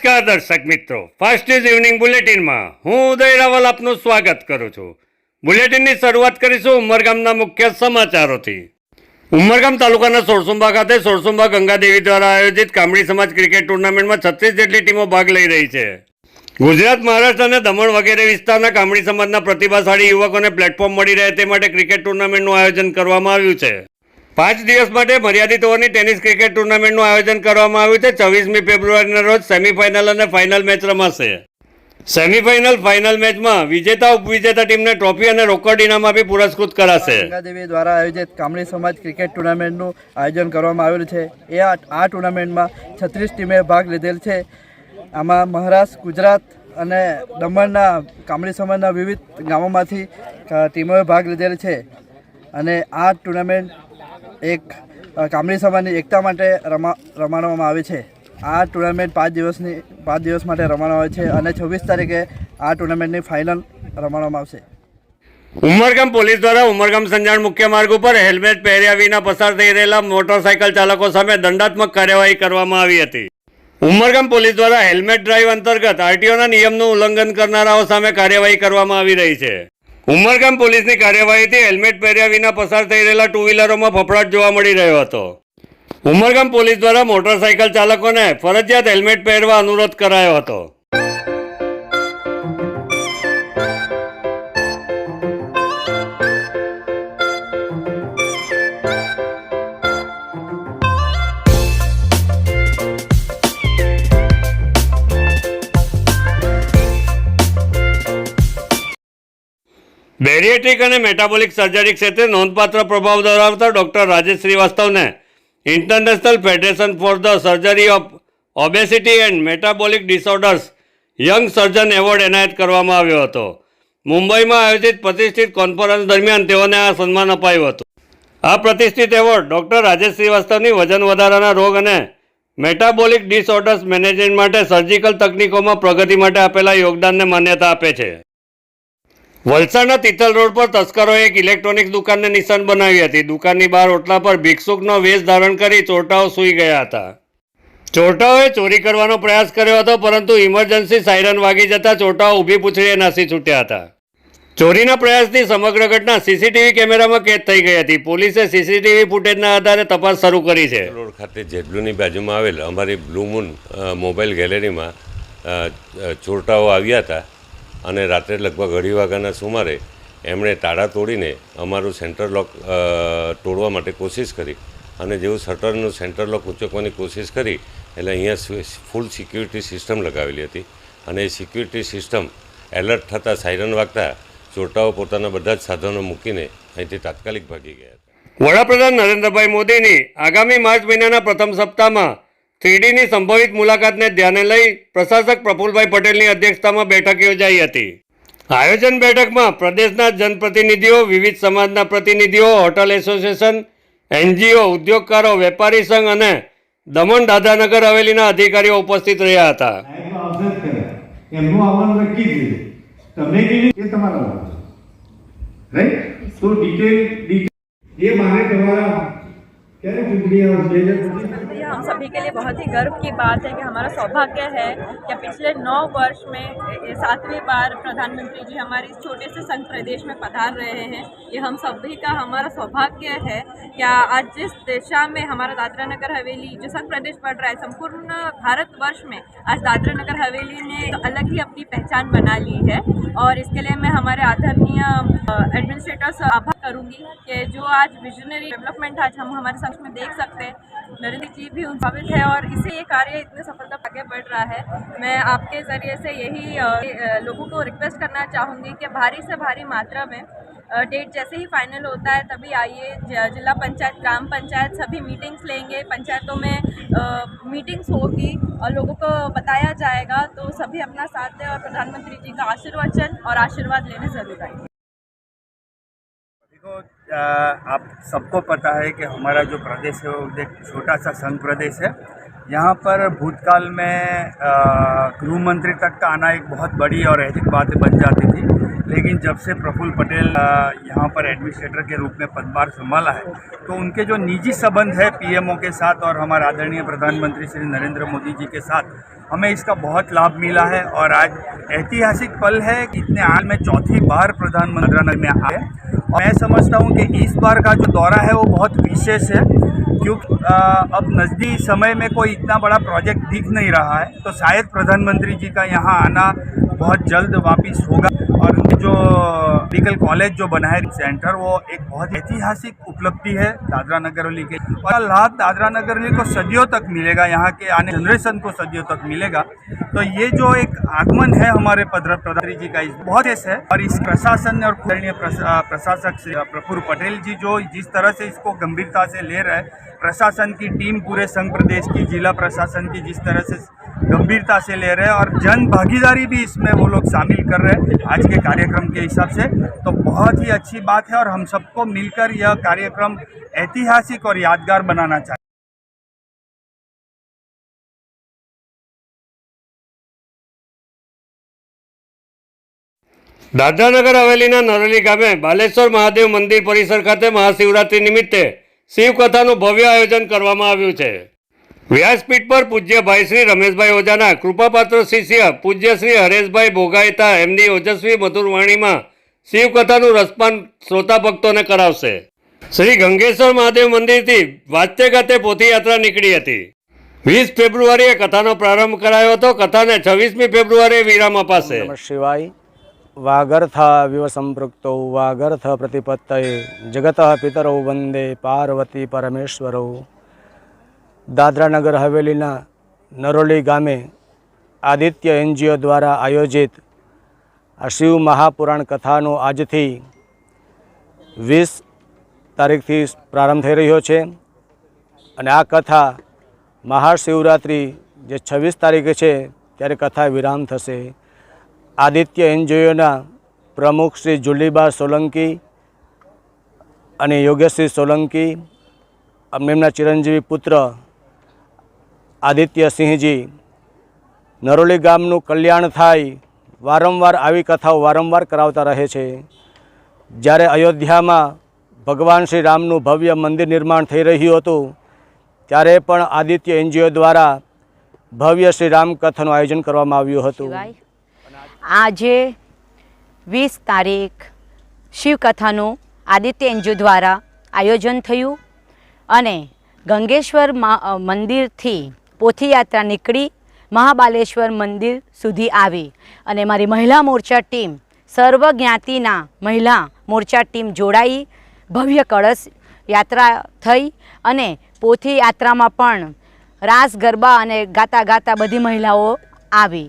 નમસ્કાર દર્શક મિત્રો. ફાસ્ટ ન્યૂઝ ઇવનિંગ બુલેટિનમાં હું ઉદય રાવલ આપનું સ્વાગત કરું છું. બુલેટિનની શરૂઆત કરીશું ઉમરગામના મુખ્ય સમાચારોથી. ઉમરગામ તાલુકાના સોરસુંબા ખાતે સોરસુંબા ગંગાદેવી દ્વારા આયોજિત કામડી સમાજ ક્રિકેટ ટુર્નામેન્ટમાં છત્રીસ જેટલી ટીમો ભાગ લઈ રહી છે. ગુજરાત, મહારાષ્ટ્ર અને દમણ વગેરે વિસ્તારના કામડી સમાજના પ્રતિભાશાળી યુવકોને પ્લેટફોર્મ મળી રહે તે માટે ક્રિકેટ ટુર્નામેન્ટનું આયોજન કરવામાં આવ્યું છે. પાંચ દિવસ માટે મર્યાદિત ઓવરની ટેનિસ ક્રિકેટ ટુર્નામેન્ટનું આયોજન કરવામાં આવ્યું છે. ચોવીસમી ફેબ્રુઆરીના રોજ સેમીફાઇનલ અને ફાઇનલ મેચ રમાશે. સેમીફાઇનલ, ફાઇનલ મેચમાં વિજેતા, ઉપવિજેતા ટીમને ટ્રોફી અને રોકડ ઇનામ આપી પુરસ્કૃત કરાશે. ગંગાદેવી દ્વારા આયોજિત કામણી સમાજ ક્રિકેટ ટુર્નામેન્ટનું આયોજન કરવામાં આવેલું છે. એ આ ટુર્નામેન્ટમાં છત્રીસ ટીમે ભાગ લીધેલ છે. આમાં મહારાષ્ટ્ર, ગુજરાત અને દમણના કામણી સમાજના વિવિધ ગામોમાંથી ટીમોએ ભાગ લીધેલ છે. અને આ ટુર્નામેન્ટ એક અ, કામડી સમાજની એકતા માટે રમા રમાડવામાં આવે છે. આ ટુર્નામેન્ટ પાંચ દિવસની પાંચ દિવસ માટે રમાડવામાં આવે છે અને છવ્વીસ તારીખે આ ટુર્નામેન્ટની ફાઇનલ રમાડવામાં આવશે. ઉમરગામ પોલીસ દ્વારા ઉમરગામ સંજાણ મુખ્ય માર્ગ ઉપર હેલ્મેટ પહેર્યા વિના પસાર થઈ રહેલા મોટરસાયકલ ચાલકો સામે દંડાત્મક કાર્યવાહી કરવામાં આવી હતી. ઉમરગામ પોલીસ દ્વારા હેલ્મેટ ડ્રાઈવ અંતર્ગત આરટીઓના નિયમનું ઉલ્લંઘન કરનારાઓ સામે કાર્યવાહી કરવામાં આવી રહી છે. ઉમરગામ પોલીસની કાર્યવાહીથી હેલ્મેટ પહેર્યા વિના પસાર થઈ રહેલા ટુ વ્હીલરોમાં ફફડાટ જોવા મળી રહ્યો હતો. ઉમરગામ પોલીસ દ્વારા મોટરસાયકલ ચાલકોને ફરજિયાત હેલ્મેટ પહેરવા અનુરોધ કરાયો હતો. બેરિયેટ્રિક અને મેટાબોલિક સર્જરી ક્ષેત્રે નોંધપાત્ર પ્રભાવ ધરાવતા doctor Rajesh શ્રીવાસ્તવને International Federation for the Surgery of Obesity and Metabolic Disorders Young Surgeon Award એનાયત કરવામાં આવ્યો હતો. મુંબઈમાં આયોજિત પ્રતિષ્ઠિત કોન્ફરન્સ દરમિયાન તેઓને આ સન્માન અપાયું હતું. આ પ્રતિષ્ઠિત એવોર્ડ ડૉક્ટર રાજેશ શ્રીવાસ્તવની વજન વધારાના રોગ અને મેટાબોલિક ડિસઓર્ડર્સ મેનેજમેન્ટ માટે સર્જિકલ તકનીકોમાં પ્રગતિ માટે આપેલા યોગદાનને માન્યતા આપે છે. વલસાડના તિથલ રોડ પર તસ્કરોએ એક ઇલેક્ટ્રોનિક દુકાનને નિશાન બનાવી હતી. દુકાનની બહાર ઓટલા પર ભિક્ષુકનો વેશ ધારણ કરી ચોરટાઓ સૂઈ ગયા હતા. ચોરટાઓએ ચોરી કરવાનો પ્રયાસ કર્યો હતો, પરંતુ ઇમરજન્સી સાયરન વાગી જતા ચોરટાઓ ઊભી પૂછડીએ નાસી છૂટ્યા હતા. ચોરીના પ્રયાસની સમગ્ર ઘટના સીસીટીવી કેમેરામાં કેદ થઈ ગઈ હતી. પોલીસે સીસીટીવી ફૂટેજના આધારે તપાસ શરૂ કરી છે. રોડ ખાતે જેટલુની બાજુમાં આવેલ અમારી બ્લુ મૂન મોબાઈલ ગેલેરીમાં ચોરટાઓ આવ્યા હતા. અને રાત્રે લગભગ અઢી વાગ્યાના સુમારે એમણે તાળા તોડીને અમારું સેન્ટર લોક તોડવા માટે કોશિશ કરી. અને જેવું શટરનું સેન્ટર લોક ઉચકવાની કોશિશ કરી, એટલે અહીંયા ફૂલ સિક્યુરિટી સિસ્ટમ લગાવેલી હતી. અને એ સિક્યુરિટી સિસ્ટમ એલર્ટ થતાં સાયરન વાગતા ચોરટાઓ પોતાના બધા જ સાધનો મૂકીને અહીંથી તાત્કાલિક ભાગી ગયા વડાપ્રધાન નરેન્દ્રભાઈ મોદીની આગામી માર્ચ મહિનાના પ્રથમ સપ્તાહમાં થ્રીડીની સંભવિત મુલાકાતને ધ્યાને લઈ પ્રશાસક પ્રફુલભાઈ પટેલની અધ્યક્ષતામાં બેઠક યોજાઈ હતી. આયોજન બેઠકમાં પ્રદેશના જનપ્રતિનિધિઓ, વિવિધ સમાજના પ્રતિનિધિઓ, હોટલ એસોસિએશન, એનજીઓ, ઉદ્યોગકારો, વેપારી સંઘ અને દમણ દાદાનગર હવેલીના અધિકારીઓ ઉપસ્થિત રહ્યા હતા. हम सभी के लिए बहुत ही गर्व की बात है कि हमारा सौभाग्य है कि पिछले नौ वर्ष में सातवीं बार प्रधानमंत्री जी हमारे इस छोटे से संघ प्रदेश में पधार रहे हैं। ये हम सभी का हमारा सौभाग्य है क्या आज जिस दिशा में हमारा दादरा नगर हवेली, जो संघ प्रदेश बढ़ रहा है, संपूर्ण भारतवर्ष में आज दादरा नगर हवेली ने तो अलग ही अपनी पहचान बना ली है। और इसके लिए मैं हमारे आदरणीय एडमिनिस्ट्रेटर आभार करूँगी कि जो आज विजनरी डेवलपमेंट आज हम हमारे संघ में देख सकते हैं। नरेंद्र जी भी उन्भावित है और इसे ये कार्य इतने सफलता आगे बढ़ रहा है। मैं आपके ज़रिए से यही लोगों को रिक्वेस्ट करना चाहूँगी कि भारी से भारी मात्रा में डेट जैसे ही फाइनल होता है तभी आइए जिला पंचायत ग्राम पंचायत सभी मीटिंग्स लेंगे। पंचायतों में अ, मीटिंग्स होगी और लोगों को बताया जाएगा। तो सभी अपना साथ दें और प्रधानमंत्री जी का आशीर्वचन और आशीर्वाद लेने ज़रूर आइए। देखो आप सबको पता है कि हमारा जो प्रदेश है, वो एक छोटा सा संघ प्रदेश है। यहाँ पर भूतकाल में गृह मंत्री तक का आना एक बहुत बड़ी और ऐतिक बात बन जाती थी। लेकिन जब से प्रफुल्ल पटेल यहाँ पर एडमिनिस्ट्रेटर के रूप में पदभार संभाला है तो उनके जो निजी संबंध है पीएमओ के साथ और हमारे आदरणीय प्रधानमंत्री श्री नरेंद्र मोदी जी के साथ, हमें इसका बहुत लाभ मिला है। और आज ऐतिहासिक पल है कि इतने हाल में चौथी बार प्रधानमंत्री में आए। मैं समझता हूँ कि इस बार का जो दौरा है वो बहुत विशेष है क्योंकि अब नज़दीक समय में कोई इतना बड़ा प्रोजेक्ट दिख नहीं रहा है तो शायद प्रधानमंत्री जी का यहाँ आना बहुत जल्द वापस होगा। और जो मेडिकल कॉलेज जो बना है सेंटर वो एक बहुत ऐतिहासिक उपलब्धि है दादरा नगर हवेली के। और लाभ दादरा नगर हवेली को सदियों तक मिलेगा, यहाँ के आने जनरेशन को सदियों तक मिलेगा। तो ये जो एक आगमन है हमारे प्रधा- प्रधानमंत्री जी का इस बहुत ऐसा है। और इस प्रशासन और प्रशासक प्रफुल्ल पटेल जी जो जिस तरह से इसको गंभीरता से ले रहे हैं प्रशासन की टीम पूरे संघ प्रदेश की जिला प्रशासन की जिस तरह से गंभीरता से ले रहे हैं और जन भागीदारी भी इसमें वो लोग शामिल कर रहे हैं आज के कार्यक्रम के हिसाब से तो बहुत ही अच्छी बात है और हम सबको मिलकर यह कार्यक्रम ऐतिहासिक और यादगार बनाना चाहिए દાદરાનગર હવેલીના નરોલી ગામે બાલેશ્વર મહાદેવ મંદિર પરિસર ખાતે મહાશિવરાત્રી નિમિત્તે શિવકથાનું ભવ્ય આયોજન કરવામાં આવ્યું છે. વ્યાસપીઠ પર પૂજ્ય ભાઈ શ્રી રમેશભાઈ ઓઝાના કૃપાપાત્ર શિષ્ય પૂજ્ય શ્રી હરેશભાઈ ભોગાયતા એમની ઓજસ્વી મધુર શિવકથાનું રસપાન શ્રોતા ભક્તોને કરાવશે. શ્રી ગંગેશ્વર મહાદેવ મંદિરથી વાચ્ય ખાતે પોથીયાત્રા નીકળી હતી. વીસ ફેબ્રુઆરીએ કથાનો પ્રારંભ કરાયો હતો. કથાને છવ્વીસમી ફેબ્રુઆરીએ વિરામ અપાશે. શિવાય. વાગર્થ વિવ સંપૃક્તો વાગર્થ પ્રતિપત્તયે જગત પિતરૌ વંદે પાર્વતી પરમેશ્વરૌ દાદરાનગર હવેલીના નરોલી ગામે આદિત્ય એનજીઓ દ્વારા આયોજિત આ શિવ મહાપુરાણ કથાનો આજથી વીસ તારીખથી પ્રારંભ થઈ રહ્યો છે અને આ કથા મહાશિવરાત્રિ જે છવ્વીસ તારીખે છે ત્યારે કથા વિરામ થશે આદિત્ય એનજીઓના પ્રમુખ શ્રી જુલીબા સોલંકી અને યોગેશશ્રી સોલંકી એમના ચિરંજીવી પુત્ર આદિત્ય સિંહજી, નરોલી ગામનું કલ્યાણ થાય, વારંવાર આવી કથાઓ વારંવાર કરાવતા રહે છે. જ્યારે અયોધ્યામાં ભગવાન શ્રી રામનું ભવ્ય મંદિર નિર્માણ થઈ રહ્યું હતું, ત્યારે પણ આદિત્ય એનજીઓ દ્વારા ભવ્ય શ્રી રામ કથાનું આયોજન કરવામાં આવ્યું હતું. આજે વીસ તારીખ શિવકથાનું આદિત્ય એનજીઓ દ્વારા આયોજન થયું અને ગંગેશ્વર મંદિરથી પોથીયાત્રા નીકળી મહાબાલેશ્વર મંદિર સુધી આવી. અને મારી મહિલા મોરચા ટીમ સર્વ જ્ઞાતિના મહિલા મોરચા ટીમ જોડાઈ, ભવ્ય કળશ યાત્રા થઈ અને પોથી યાત્રામાં પણ રાસ ગરબા અને ગાતા ગાતા બધી મહિલાઓ આવી.